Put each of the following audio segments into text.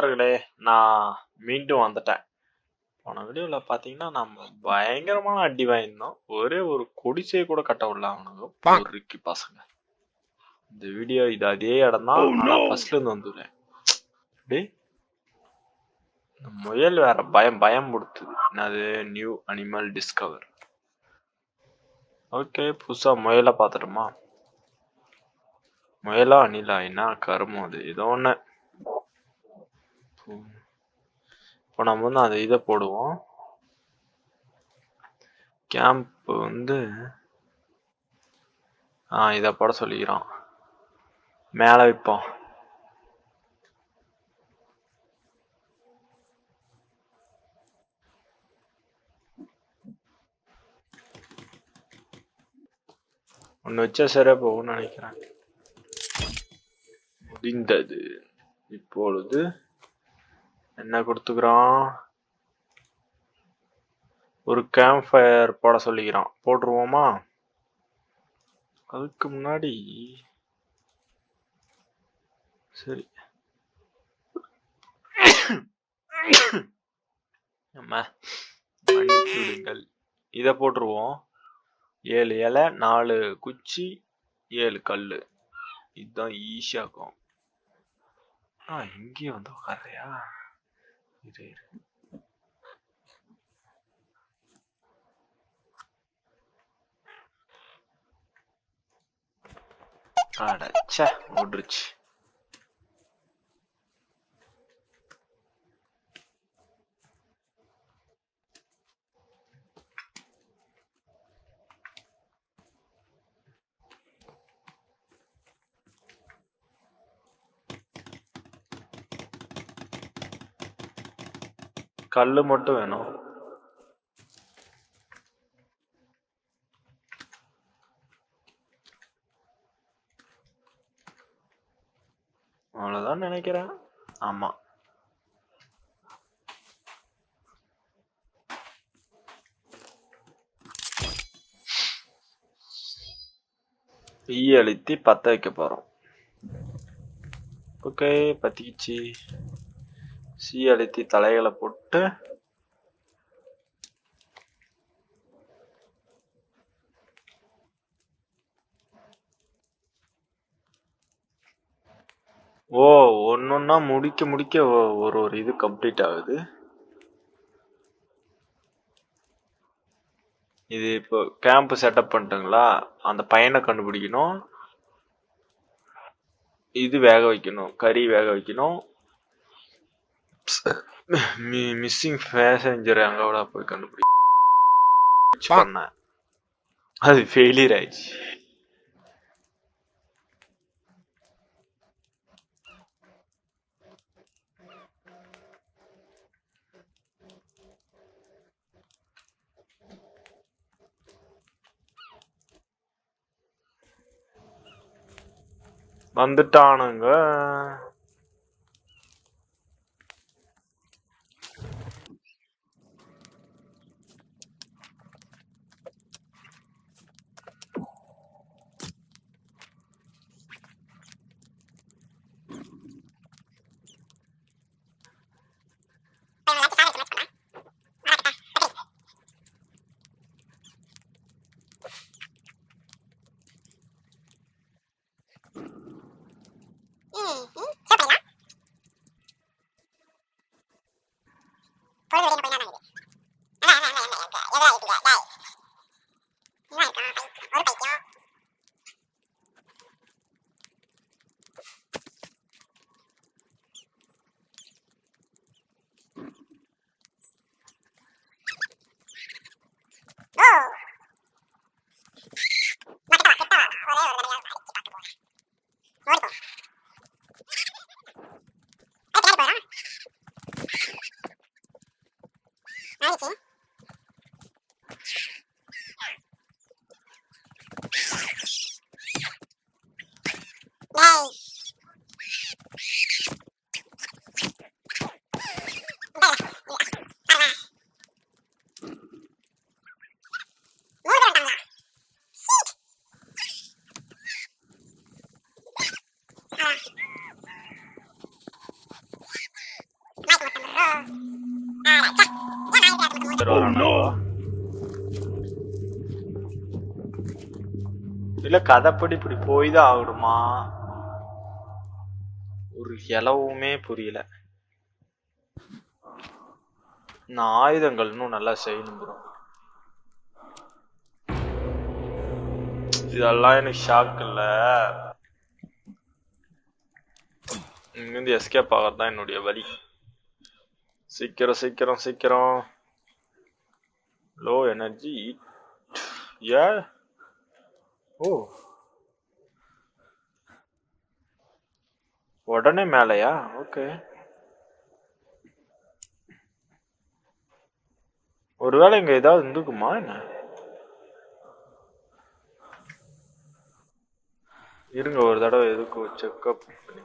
நண்பர்களே நான் மீண்டும் வந்துட்டேன். போன வீடியோவில் பார்த்தீங்கன்னா நம்ம பயங்கரமான அடி வாங்கியிருந்தோம். ஒரே ஒரு குடிசையை கூட கட்ட விடல பசங்க. இந்த வீடியோ இது அதே இடம் தான். நான் ஃபர்ஸ்ட்ல இருந்து வந்துடுறேன். இந்த முயல் வேற பயம் பயம் கொடுத்துது. என்னது? நியூ அனிமல் டிஸ்கவர் ஓகே புதுசா முயலை பார்த்துட்டோமா? முயலா அணிலா என்ன? கருமம் அது. ஏதோ ஒன்று இப்போ நம்ம வந்து அந்த இதை போடுவோம். கேம்ப் வந்து ஆ இதை போட சொல்லிக்கிறோம். மேலே வைப்போம். ஒன்று வச்சா சரியா போகும்னு நினைக்கிறேன். முடிந்தது. இப்பொழுது என்ன கொடுத்துக்கிறான்? ஒரு கேம்ப் ஃபயர் போட சொல்லிக்கிறான். போட்டுருவோமா? அதுக்கு முன்னாடி சரி. நம்ம இதை போட்டுருவோம். ஏழு இலை நாலு குச்சி ஏழு கல் இதுதான் ஈஸியாக இருக்கும். ஆ இங்கேயும் வந்து உட்காரையா இரு அடச்சா முடிச்சு கல்லு மட்டும் வேணும். அவ்வளவுதான் நினைக்கிறேன். ஆமா. தீ அழுத்தி பத்த வைக்க போறோம். ஓகே பற்றிக்கிச்சு சீ அழுத்தி தலைகளை போட்டு ஓ ஒன்னொன்னா முடிக்க முடிக்க ஒரு ஒரு இது கம்ப்ளீட் ஆகுது. இது இப்போ கேம்ப் செட்டப் பண்ணிட்டுங்களா அந்த பையனை கண்டுபிடிக்கணும். இது வேக வைக்கணும். கறி வேக வைக்கணும். மிஸ்ஸிங் பேசஞ்சர் அங்கோட போய் கண்டுபிடி பண்ணேன் அது ஃபெயிலியர் ஆயிடுச்சு வந்துட்டானுங்க பேர் வரானுங்களா? இல்ல கதைப்படி இப்படி போய் தான் ஆகணுமா? ஒரு இலவுமே புரியல. நான் ஆயுதங்கள் இன்னும் நல்லா செய்யணும் ப்ரோ. இதெல்லாம் எனக்கு ஷாக் இல்ல. இங்கிருந்து எஸ்கேப் ஆகிறது தான் என்னுடைய வழி. சீக்கிரம் சீக்கிரம் சீக்கிரம். லோ எனர்ஜி ஏ ஓ உடனே மேலையா? ஓகே ஒருவேளை இங்க ஏதாவது இருந்துக்குமா என்ன? இருங்க ஒரு தடவை எதுக்கு செக்அப் பண்ணி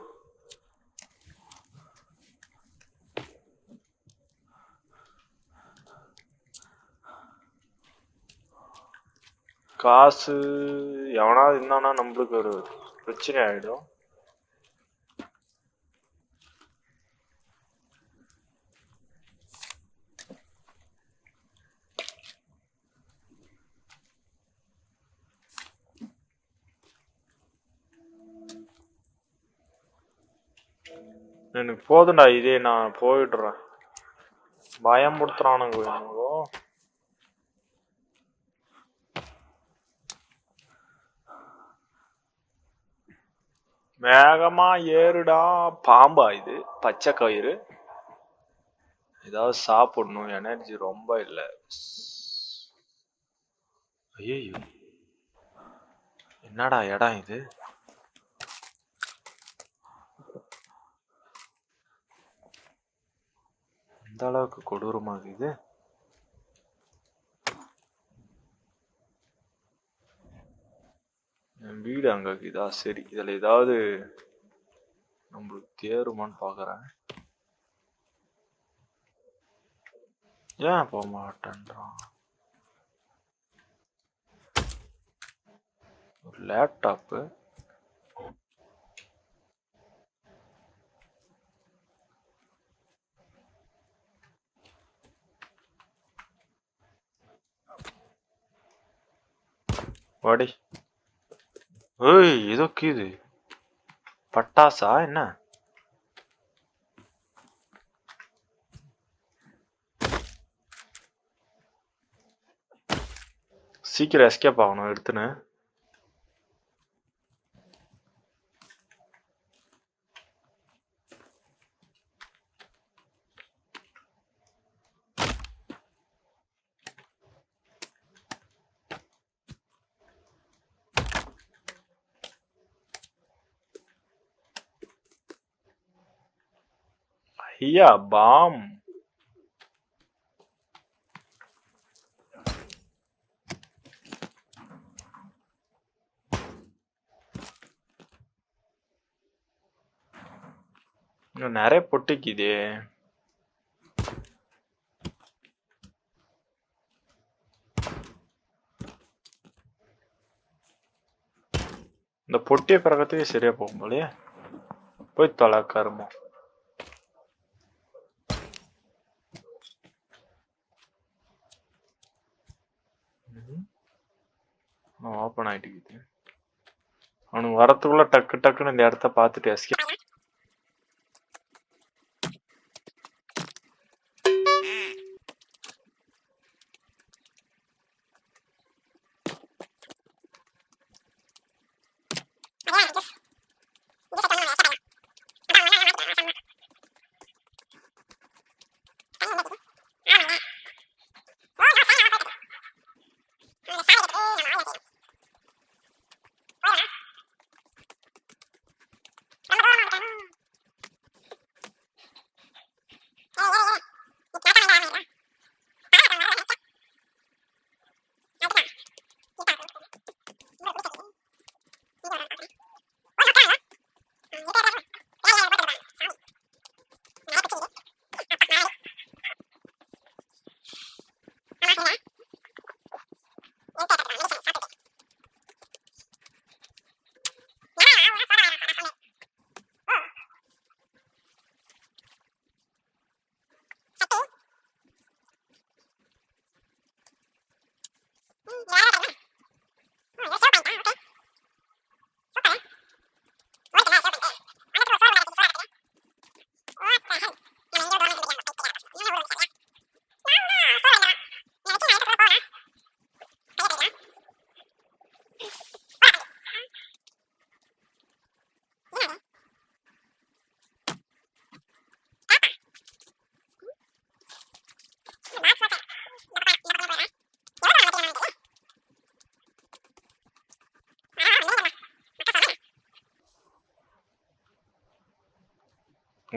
காசு எவனாவது இருந்தானா நம்மளுக்கு ஒரு பிரச்சனை ஆயிடும். எனக்கு போதுண்டா இதே நான் போயிடுறேன். பயம் கொடுத்துறானுங்க வேகமா ஏறுடா. பாம்பா இது. பச்சை கயிறு. ஏதாவது சாப்பிடணும். எனர்ஜி ரொம்ப இல்லை. ஐயோ என்னடா இடம் இது? இந்த அளவுக்கு கொடூரமாக இது? என் வீடு அங்கே இதா சரி இதில் ஏதாவது நம்மளுக்கு தேருமான்னு பாக்குறேன். ஏன் போக மாட்டேன்றான்? ஒரு லேப்டாப்பு வாடி. ஏய் ஏதோ இது பட்டாசா என்ன? சீக்கிரம் எஸ்கேப் ஆகணும் எடுத்துன்னு. ஐயா பாம். இன்னும் நிறைய பொட்டிக்குதே. இந்த பொட்டியை பிறக்கத்துக்கே சரியா போகும் போலயே போய் தொலை கருமம் ஓப்பன் ஆயிட்டு அவனுக்கு வரத்துக்குள்ள டக்கு டக்குன்னு இந்த இடத்த பார்த்துட்டு எஸ்கே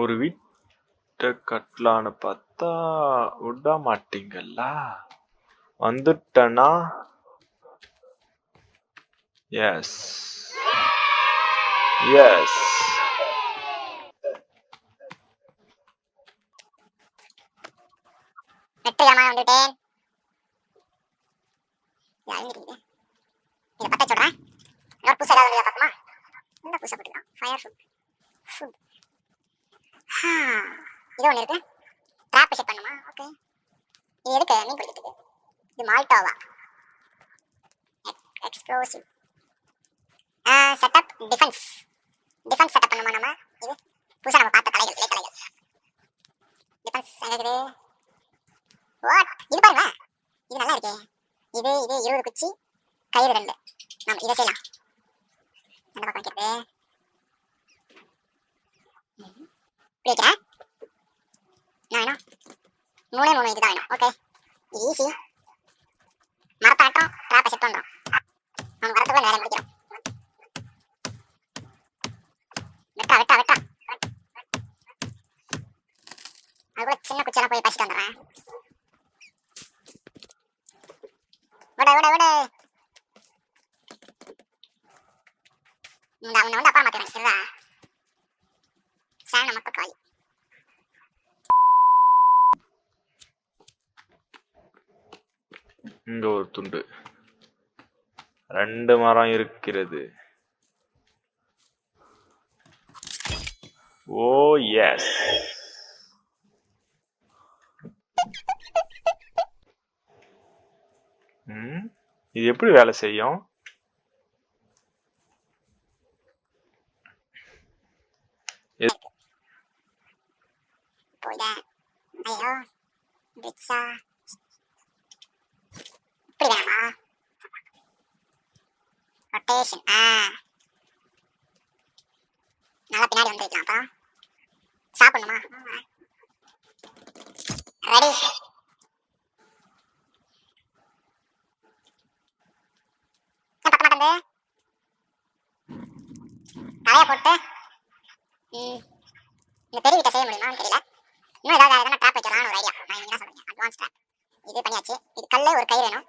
ஒரு வீட்டை கட்டலான்னு பார்த்தா விட மாட்டீங்கல்ல? வந்துட்டனா? எஸ் எஸ் வெற்றிகரமாக வந்துவிட்டேன் இது அழிஞ்சிருக்குது இதை பற்ற சொல்கிறேன் இன்னொரு புதுசாக ஏதாவது பார்க்குமா இந்த புதுசாக போட்டுக்கலாம். ஃபயர் ஃபுட் ஃபுட் இது ஒன்று இருக்கு. ட்ராப் செட் பண்ணுமா? ஓகே இது எதுக்கு? மீன் பிடிக்கிறதுக்கு. இது Moldova explosive setup defence defence setup பண்ணுமா நம்ம? இது புதுசாக நம்ம பார்த்த கலைகள் இலைக்கலைகள். டிஃபென்ஸ் எங்கே வாட் இது பாருங்க. இது நல்லா இருக்கே. இது இது இருபது குச்சி கயிறு ரெண்டு. நம்ம இதை செய்யலாம். என்ன பக்கம் வைக்கிறது ம். இப்படி வைக்கிறேன் என்ன வேணும் மூணே மூணு இதுதான் வேணும். ஓகே இது ஈஸி மரத்தாட்டம் ட்ராப்பை செட் பண்ணுறோம் நம்ம வரத்துக்குள்ள நேரம் முடிக்கிறோம். வெட்டா வெட்டா வெட்டா. அதுக்குள்ள சின்ன குச்சியெல்லாம் போய் பசிட்டு வந்துடுறேன். விட விட விட. இந்த அவனை வந்து அப்பா மாத்திரம் சரிதான் சார் நமக்கு காலி இங்க ஒரு துண்டு. ரெண்டு மரம் இருக்கிறது. ஓ எஸ் இது எப்படி வேலை செய்யும்? இப்போ ஐயோ இப்படி வேணாமா ரொட்டேஷன் ஆ. நல்லா பின்னாடி வந்து வைக்கலாம் அப்புறம் சாப்பிடணுமா? ரெடி பத்த மாட்டேங்குது தலையை போட்டு. ம். இந்த பெரிய வீட்டை செய்ய முடியுமான்னு தெரியல. இன்னும் ஏதாவது எதனா ட்ராப் வைக்கலாம்னு ஒரு ஐடியா நான் என்ன சொல்றேன்? அட்வான்ஸ் ட்ராப் இது பண்ணியாச்சு. இது கல்லு ஒரு கை வேணும்.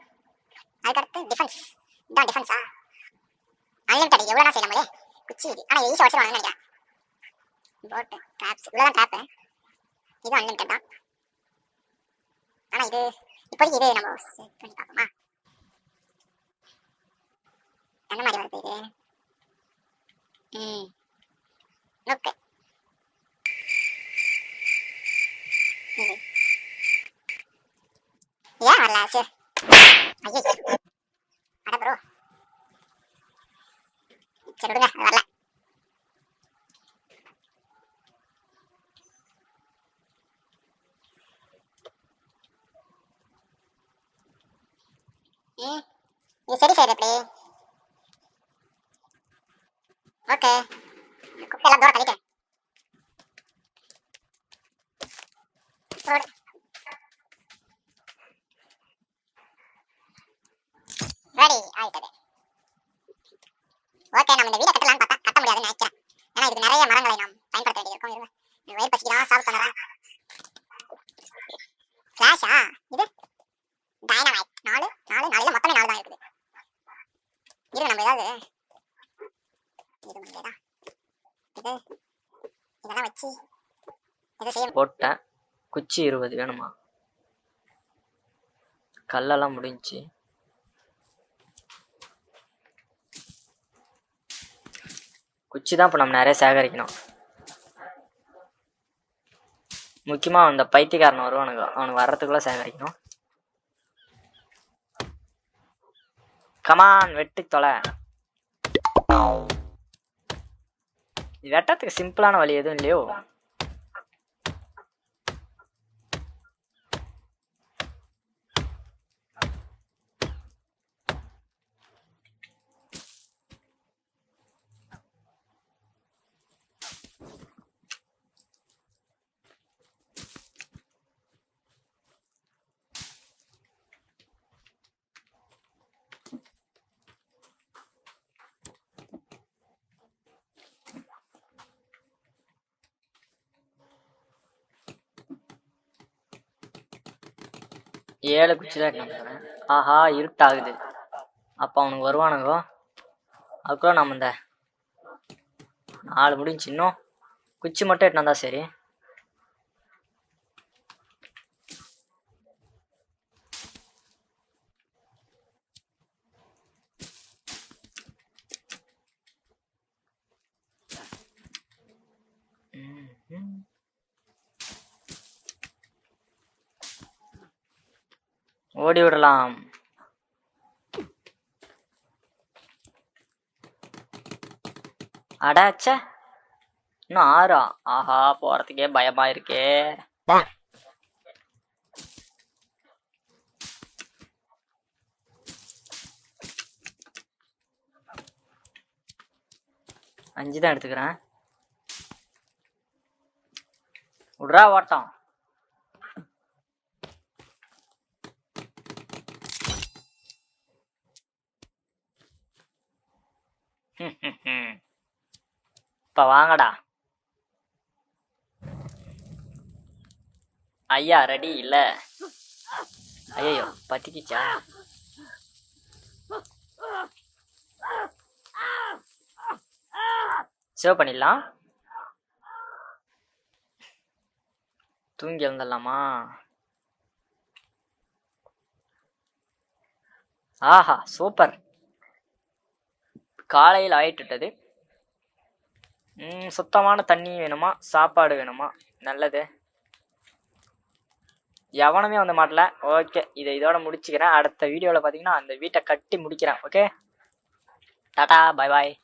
அதுக்கடுத்து டிஃபென்ஸ் இதான் டிஃபென்ஸா அன்லிமிட்டட் எவ்வளோ செய்யலாம் போலே குச்சி இது ஆனால் ஈஸியாக வச்சிருவாங்கன்னு நினைக்கிறேன். போட்டு ட்ராப்ஸ் இவ்வளோ தான் ட்ராப்பு இது அன்லிமிட்டட் தான். ஆனால் இது இப்போதைக்கு இது நம்ம செட் பண்ணி பார்ப்போமா? என்ன மாதிரி வருது இது? ம். ஓகே ஏன் வரல சரி ஐயோ அட ப்ரோ சரி விடுங்க அது வரல ம் இது சரி சரி எப்படி ஓகே குப்பையெல்லாம் தூரம் தள்ளிட்டேன் போடு. ரெடி ஆயிட்டது ஓகே நம்ம இந்த வீட கட்டலாம் பார்த்தா கட்ட முடியாதுன்னு நினைக்கிறேன். ஏன்னா இதுக்கு நிறைய மரங்களை நாம் பயன்படுத்த வேண்டியது இருக்கும் இருங்க. இந்த வயிறு பசிக்கலாம் சால்வ் பண்ணுறேன். ஃப்ளாஷா இது? டைனமைட் நாலு நாலு நாலு. மொத்தமே நாலு தான் இருக்குது. இருங்க நம்ம ஏதாவது இது முடியாதா இது இதெல்லாம் வச்சு எதை செய்ய போட்டேன். குச்சி இருபது வேணுமா? கல்லெல்லாம் முடிஞ்சு குச்சி தான் இப்போ நம்ம நிறைய சேகரிக்கணும். முக்கியமாக அந்த பைத்தியக்காரன் வருவானுங்க. அவனுக்கு வர்றதுக்குள்ள சேகரிக்கணும். கமான் வெட்டி தொலை. வெட்டத்துக்கு சிம்பிளான வழி எதுவும் இல்லையோ? ஏழு குச்சி தான் எடுத்து ஆஹா இருட்டாகுது. அப்போ அவனுக்கு வருவானுங்கோ. அதுக்குள்ள நம்ம இந்த நாலு முடிஞ்சு இன்னும் குச்சி மட்டும் எடுத்து வந்தா சரி. ஓடி விடலாம் அடாச்சே இன்னும் ஆறா? ஆஹா போறதுக்கே பயமா இருக்கே அஞ்சு தான் எடுத்துக்கிறேன். விட்றா ஓட்டம். இப்ப வாங்கடா. ஐயா ரெடி இல்ல. ஐயோ பத்திக்கிச்சா சேவ் பண்ணிடலாம். தூங்கி வந்துடலாமா ஆஹா சூப்பர் காலையில் ஆயிட்டுட்டது. சுத்தமான தண்ணி வேணுமா? சாப்பாடு வேணுமா? நல்லது. எவனுமே வந்து மாட்டல. ஓகே இதை இதோட முடிச்சுக்கிறேன். அடுத்த வீடியோவில் பார்த்தீங்கன்னா அந்த வீட்டை கட்டி முடிக்கிறேன் ஓகே? Tata bye bye